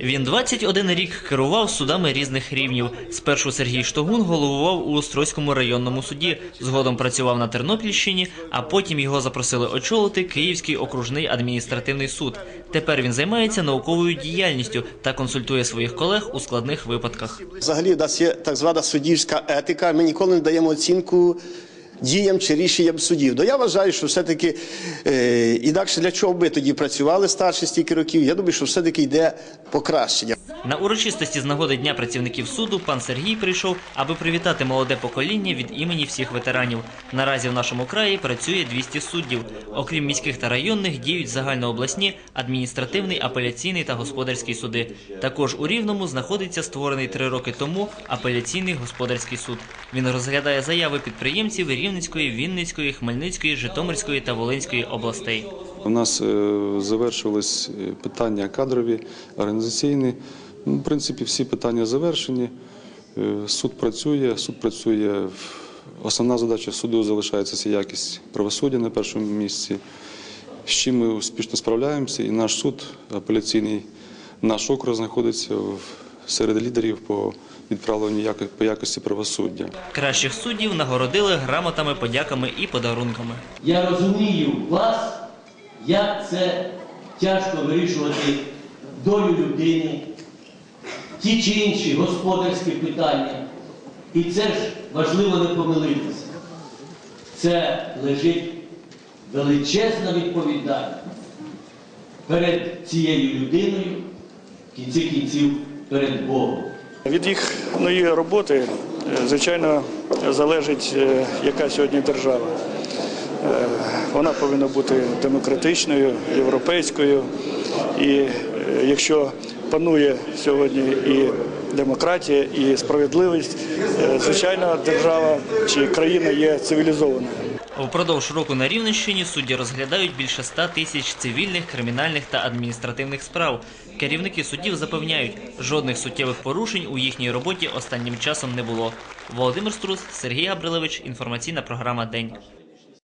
Він 21 рік керував судами різних рівнів. Спершу Сергій Штогун головував у Острозькому районному суді, згодом працював на Тернопільщині, а потім його запросили очолити Київський окружний адміністративний суд. Тепер він займається науковою діяльністю та консультує своїх колег у складних випадках. Взагалі, у нас є так звана суддівська етика. Ми ніколи не даємо оцінку діям чи рішенням судів. Ну я вважаю, що все-таки е, інакше для чого ми тоді працювали старші стільки років. Я думаю, що все-таки йде покращення. На урочистості з нагоди Дня працівників суду пан Сергій прийшов, аби привітати молоде покоління від імені всіх ветеранів. Наразі в нашому краї працює 200 суддів. Окрім міських та районних, діють загальнообласні, адміністративний, апеляційний та господарський суди. Також у Рівному знаходиться створений три роки тому апеляційний господарський суд. Він розглядає заяви підприємців Рівненської, Вінницької, Хмельницької, Житомирської та Волинської областей. У нас е, завершились е, питання кадрові, організаційні. Ну, В принципі, всі питання завершені. Е, Суд працює, суд працює. Основна задача суду залишається це якість правосуддя на першому місці. З чим ми успішно справляємося, і наш суд апеляційний, наш округ знаходиться серед лідерів по відправленню по якості правосуддя. Кращих суддів нагородили грамотами, подяками і подарунками. Я розумію вас, як це тяжко вирішувати долю людини, ті чи інші господарські питання. І це ж важливо не помилитися. Це лежить величезна відповідальність перед цією людиною, в кінці кінців перед Богом. Від їхньої роботи, е, звичайно, залежить, е, яка сьогодні держава. Е, Вона повинна бути демократичною, європейською. І якщо панує сьогодні і демократія, і справедливість, е, звичайно, держава чи країна є цивілізованою. Впродовж року на Рівненщині судді розглядають більше 100 тисяч цивільних, кримінальних та адміністративних справ. Керівники судів запевняють, жодних суттєвих порушень у їхній роботі останнім часом не було. Володимир Струс, Сергій Габрилевич, інформаційна програма День.